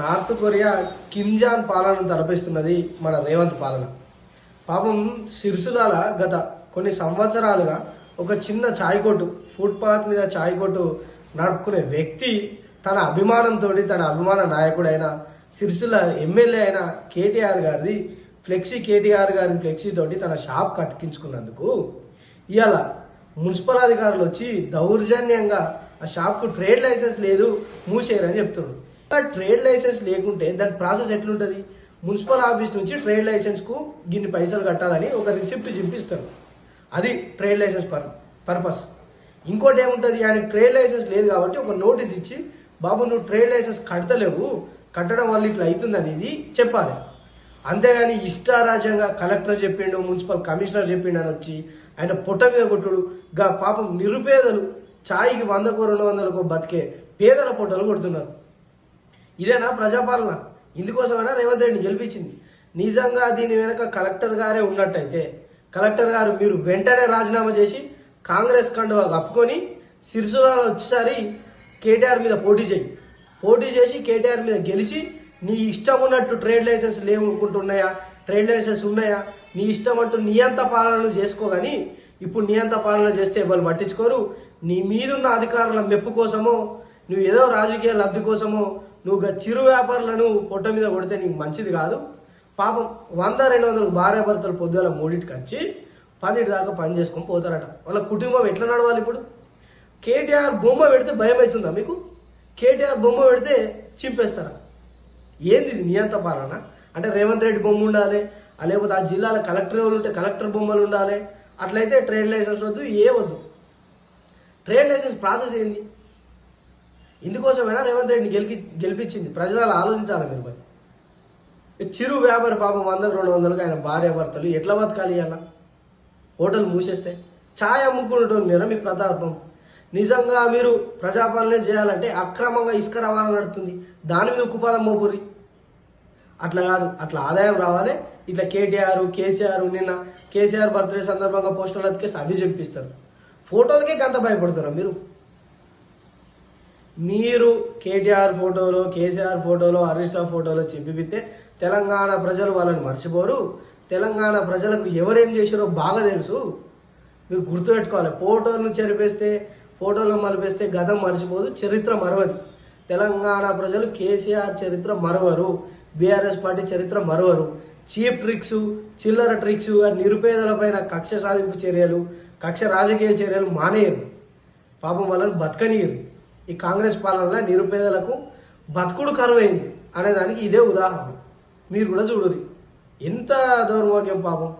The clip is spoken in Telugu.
నార్త్ కొరియా కిమ్ జాన్ పాలనను తలపిస్తున్నది మన రేవంత్ పాలన. పాపం సిరిసిలాల గత కొన్ని సంవత్సరాలుగా ఒక చిన్న చాయ్ కొట్టు ఫుట్పాత్ మీద చాయ్ కొట్టు నడుపుకునే వ్యక్తి తన అభిమానంతో తన అభిమాన నాయకుడైన సిరిసిల్ల ఎమ్మెల్యే అయిన కేటీఆర్ గారిది ఫ్లెక్సీ కేటీఆర్ గారి ఫ్లెక్సీ తోటి తన షాప్ కతికించుకున్నందుకు ఇవాళ మున్సిపల్ అధికారులు వచ్చి దౌర్జన్యంగా ఆ షాప్కు ట్రేడ్ లైసెన్స్ లేదు మూసేయరని చెప్తున్నారు. ట్రేడ్ లైసెన్స్ లేకుంటే దాని ప్రాసెస్ ఎట్లుంటుంది? మున్సిపల్ ఆఫీస్ నుంచి ట్రేడ్ లైసెన్స్కు గిన్ని పైసలు కట్టాలని ఒక రిసిప్ట్ చూపిస్తారు. అది ట్రేడ్ లైసెన్స్ పర్ పర్పస్. ఇంకోటి ఏముంటుంది? ఆయనకి ట్రేడ్ లైసెన్స్ లేదు కాబట్టి ఒక నోటీస్ ఇచ్చి బాబు నువ్వు ట్రేడ్ లైసెన్స్ కడతలేవు. కట్టడం వల్ల ఇట్లా అవుతుంది అనేది చెప్పాలి. అంతేగాని ఇష్టారాజ్యంగా కలెక్టర్ చెప్పిండు మున్సిపల్ కమిషనర్ చెప్పిండు అని వచ్చి ఆయన పొట్ట మీద కొట్టుడు. గా పాపం నిరుపేదలు ఛాయ్కి వందకు రెండు వందలకు బతికే పేదల పొట్టలు కొడుతున్నారు. ఇదేనా ప్రజాపాలన? ఇందుకోసమైనా రేవంత్ రెడ్డిని గెలిపించింది? నిజంగా దీని వెనక కలెక్టర్ గారే ఉన్నట్టయితే కలెక్టర్ గారు మీరు వెంటనే రాజీనామా చేసి కాంగ్రెస్ కండువా కప్పుకొని సిరిసురాలో వచ్చేసారి కేటీఆర్ మీద పోటీ చేయి. పోటీ చేసి కేటీఆర్ మీద గెలిచి నీ ఇష్టం ఉన్నట్టు ట్రేడ్ లైసెన్స్ లేవనుకుంటున్నాయా? ట్రేడ్ లైసెన్స్ ఉన్నాయా? నీ ఇష్టం అంటూ నీ అంత పాలన చేసుకోగాని ఇప్పుడు నీ అంత పాలన చేస్తే వాళ్ళు పట్టించుకోరు? నీ మీదున్న అధికారుల మెప్పు కోసమో నువ్వు ఏదో రాజకీయ లబ్ధి కోసమో నువ్వు చిరు వ్యాపారులను పొట్ట మీద కొడితే నీకు మంచిది కాదు. పాపం వంద రెండు వందలు భార్య భర్తలు మూడింటికి వచ్చి పదింటి దాకా పని చేసుకొని పోతారట. వాళ్ళ కుటుంబం ఎట్లా నడవాలి ఇప్పుడు? కేటీఆర్ బొమ్మ పెడితే భయం అవుతుందా మీకు? కేటీఆర్ బొమ్మ పెడితే చింపేస్తారా? ఏంది ఇది? నియంత పాలన? అంటే రేవంత్ రెడ్డి బొమ్మ ఉండాలి లేకపోతే ఆ జిల్లాల కలెక్టర్ ఎవరు ఉంటే కలెక్టర్ బొమ్మలు ఉండాలి. అట్లయితే ట్రేడ్ లైసెన్స్ వద్దు ఏ వద్దు. ట్రేడ్ లైసెన్స్ ప్రాసెస్ ఏంది? ఇందుకోసమైనా రేవంత్ రెడ్డిని గెలిపి గెలిపించింది. ప్రజలు అలా ఆలోచించాలి మీరు మరి? చిరు వ్యాపారి పాపం వందకు రెండు వందలకు ఆయన భార్య భర్తలు ఎట్లా బతకాలి అలా హోటల్ మూసేస్తే ఛాయ్ అమ్ముకుంటుంది మీద మీ ప్రతాపం? నిజంగా మీరు ప్రజాపాలనే చేయాలంటే అక్రమంగా ఇసుక రవాణా నడుతుంది. దాని మీద ఉక్కుపాదం మోపురి అట్లా కాదు అట్లా ఆదాయం రావాలి. ఇట్లా కేటీఆర్ కేసీఆర్ నిన్న కేసీఆర్ బర్త్డే సందర్భంగా పోస్టర్లు అతికేసి అవి చెప్పిస్తారు. ఫోటోలకే గంత భయపడతారా మీరు? మీరు కేటీఆర్ ఫోటోలో కేసీఆర్ ఫోటోలో హరీష్ రావు ఫోటోలో చెప్పిపిస్తే తెలంగాణ ప్రజలు వాళ్ళని మర్చిపోరు. తెలంగాణ ప్రజలకు ఎవరేం చేశారో బాగా తెలుసు. మీరు గుర్తుపెట్టుకోవాలి. ఫోటోలను చెరిపేస్తే ఫోటోలను మలిపేస్తే గతం మర్చిపోదు చరిత్ర మరవది. తెలంగాణ ప్రజలు కేసీఆర్ చరిత్ర మరవరు. బీఆర్ఎస్ పార్టీ చరిత్ర మరవరు. చీప్ ట్రిక్స్ చిల్లర ట్రిక్స్ నిరుపేదలపైన కక్ష సాధింపు చర్యలు కక్ష రాజకీయ చర్యలు మానేయరు. పాపం వాళ్ళని బతకనీయరు. ఈ కాంగ్రెస్ పాలనలో నిరుపేదలకు బతుకుడు కరువైంది అనేదానికి ఇదే ఉదాహరణ. మీరు కూడా చూడరు. ఎంత దౌర్భాగ్యం పాపం.